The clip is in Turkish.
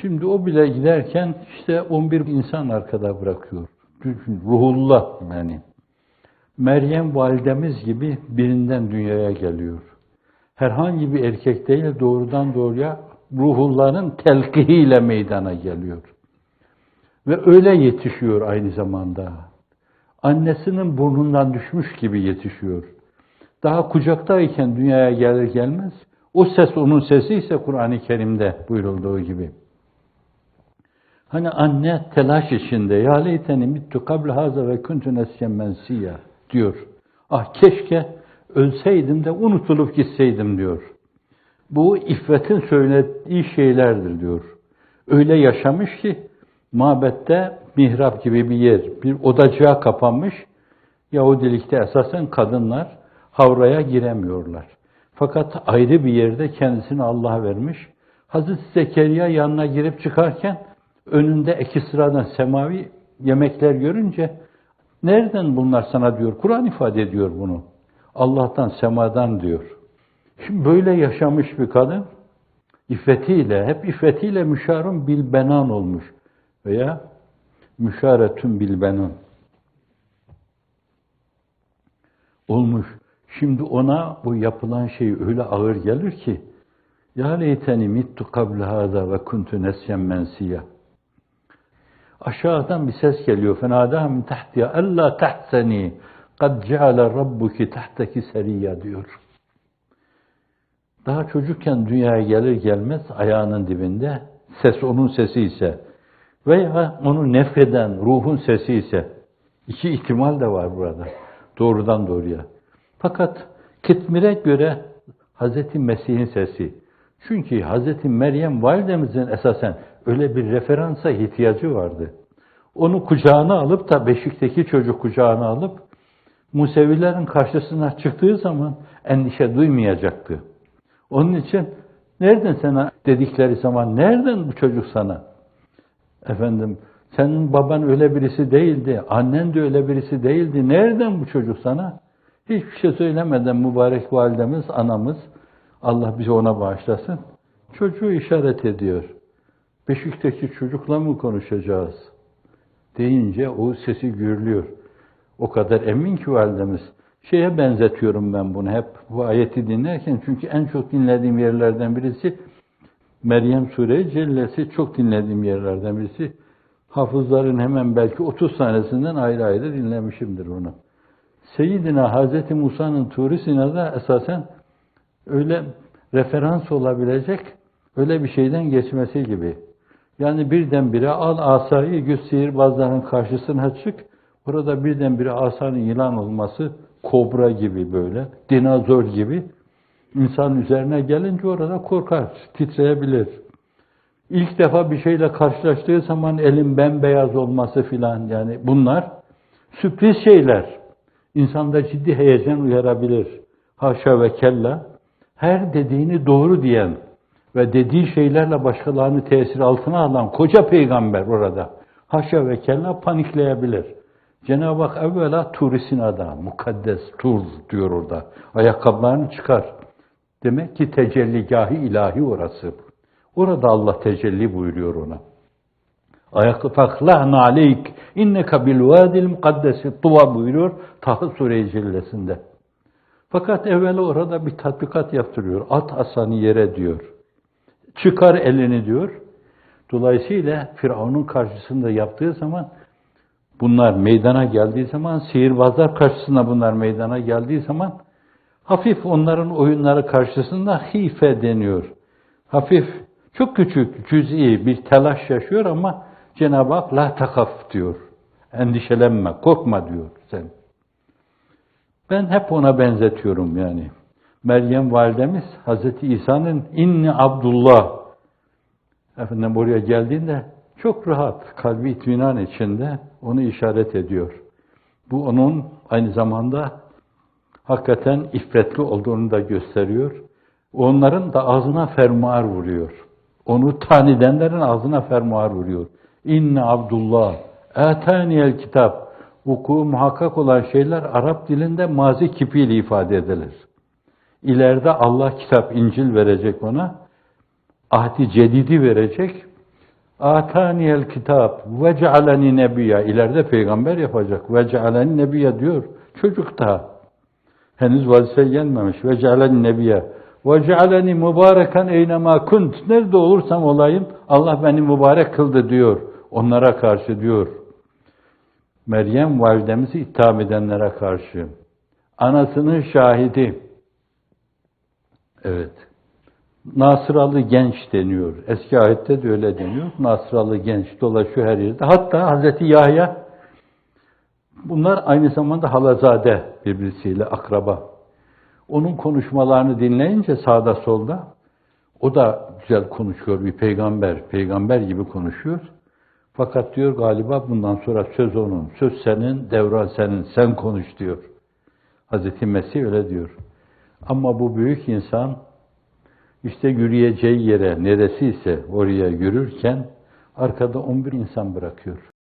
Şimdi o bile giderken işte 11 insan arkada bırakıyor. Düşün, ruhullah yani. Meryem validemiz gibi birinden dünyaya geliyor. Herhangi bir erkek değil doğrudan doğruya ruhulların telkihiyle meydana geliyor. Ve öyle yetişiyor aynı zamanda. Annesinin burnundan düşmüş gibi yetişiyor. Daha kucaktayken dünyaya gelir gelmez o ses onun sesi ise Kur'an-ı Kerim'de buyurulduğu gibi. Hani anne telaş içinde ya leyteni mittu kable haza ve kuntu nesyen mensiya diyor. Ah keşke ölseydim de unutulup gitseydim diyor. Bu iffetin söylediği şeylerdir diyor. Öyle yaşamış ki mabette mihrap gibi bir yer, bir odacığa kapanmış. Yahudilikte esasen kadınlar havraya giremiyorlar. Fakat ayrı bir yerde kendisini Allah vermiş. Hazreti Zekeriya yanına girip çıkarken önünde iki sıradan semavi yemekler görünce nereden bunlar sana diyor. Kur'an ifade ediyor bunu. Allah'tan, semadan diyor. Şimdi böyle yaşamış bir kadın iffetiyle, hep iffetiyle müşarun bil benan olmuş veya müşaretün bil benan olmuş. Şimdi ona bu yapılan şey öyle ağır gelir ki ya leyteni mittu kable hada ve kuntu nesyen mensiya. Aşağıdan bir ses geliyor. Fenada min tahtiya ella tahseni kad ceale rabbuki tahtaki seriya diyor. Daha çocukken dünyaya gelir gelmez ayağının dibinde ses onun sesi ise veya onu nefreden ruhun sesi ise iki ihtimal de var burada. Doğrudan doğruya. Fakat Kitmir'e göre Hz. Mesih'in sesi. Çünkü Hz. Meryem validemizin esasen öyle bir referansa ihtiyacı vardı. Onu kucağına alıp da beşikteki çocuk kucağına alıp Musevilerin karşısına çıktığı zaman endişe duymayacaktı. Onun için nereden sana dedikleri zaman nereden bu çocuk sana? Efendim senin baban öyle birisi değildi, annen de öyle birisi değildi. Nereden bu çocuk sana? Hiçbir şey söylemeden mübarek validemiz, anamız, Allah bizi ona bağışlasın. Çocuğu işaret ediyor. Beşikteki çocukla mı konuşacağız? Deyince o sesi gürlüyor. O kadar emin ki validemiz. Şeye benzetiyorum ben bunu hep bu ayeti dinlerken çünkü en çok dinlediğim yerlerden birisi Meryem Sure Cellesi çok dinlediğim yerlerden birisi. Hafızların hemen belki 30 tanesinden ayrı ayrı dinlemişimdir bunu. Seyyidina Hazreti Musa'nın Turi Sina'da esasen öyle referans olabilecek öyle bir şeyden geçmesi gibi. Yani birdenbire al asayı güç sihirbazların karşısına çık. Burada birdenbire asanın yılan olması kobra gibi böyle, dinozor gibi insan üzerine gelince orada korkar, titreyebilir. İlk defa bir şeyle karşılaştığı zaman elin bembeyaz olması filan yani bunlar sürpriz şeyler. İnsanda ciddi heyecan uyarabilir. Haşa ve kella her dediğini doğru diyen ve dediği şeylerle başkalarını tesir altına alan koca peygamber orada. Haşa ve kella panikleyebilir. Cenab-ı Hak evvela Tur-i mukaddes Tur diyor orada. Ayakkabılarını çıkar. Demek ki tecelligahı ilahi orası. Orada Allah tecelli buyuruyor ona. Ayakı faklahna aleyk inneka bil vadil mukaddesi tuva buyuruyor Taha Sure-i Cellesi'nde. Fakat evvel orada bir tatbikat yaptırıyor. At asanı yere diyor. Çıkar elini diyor. Dolayısıyla Firavun'un karşısında yaptığı zaman bunlar meydana geldiği zaman, sihirbazlar karşısında bunlar meydana geldiği zaman hafif onların oyunları karşısında hife deniyor. Hafif, çok küçük, cüz'i bir telaş yaşıyor ama Cenab-ı Hak la takaf diyor. Endişelenme, korkma diyor sen. Ben hep ona benzetiyorum yani. Meryem validemiz Hazreti İsa'nın inni Abdullah efendim oraya geldiğinde çok rahat, kalbi itminan içinde onu işaret ediyor. Bu onun aynı zamanda hakikaten iffetli olduğunu da gösteriyor. Onların da ağzına fermuar vuruyor. Onu tanidenlerin ağzına fermuar vuruyor. İnne Abdullah, etaniyel kitap. Vuku muhakkak olan şeyler Arap dilinde mazi kipiyle ifade edilir. İleride Allah kitap, İncil verecek ona. Ahdi cedidi verecek Ataniyel kitap ve cealeni nebiyya. İleride peygamber yapacak. Ve cealeni nebiyya diyor. Çocuk daha. Henüz vazife gelmemiş. Ve cealeni nebiyya. Ve cealeni mübareken eynema kunt. Nerede olursam olayım Allah beni mübarek kıldı diyor. Onlara karşı diyor. Meryem validemizi itham edenlere karşı. Anasının şahidi. Evet. Nasıralı genç deniyor. Eski ayette de öyle deniyor. Nasıralı genç dolaşıyor her yerde. Hatta Hazreti Yahya bunlar aynı zamanda halazade birbirisiyle akraba. Onun konuşmalarını dinleyince sağda solda o da güzel konuşuyor bir peygamber. Peygamber gibi konuşuyor. Fakat diyor galiba bundan sonra söz onun. Söz senin, devran senin. Sen konuş diyor. Hazreti Mesih öyle diyor. Ama bu büyük insan işte yürüyeceği yere neresi ise oraya yürürken arkada 11 insan bırakıyor.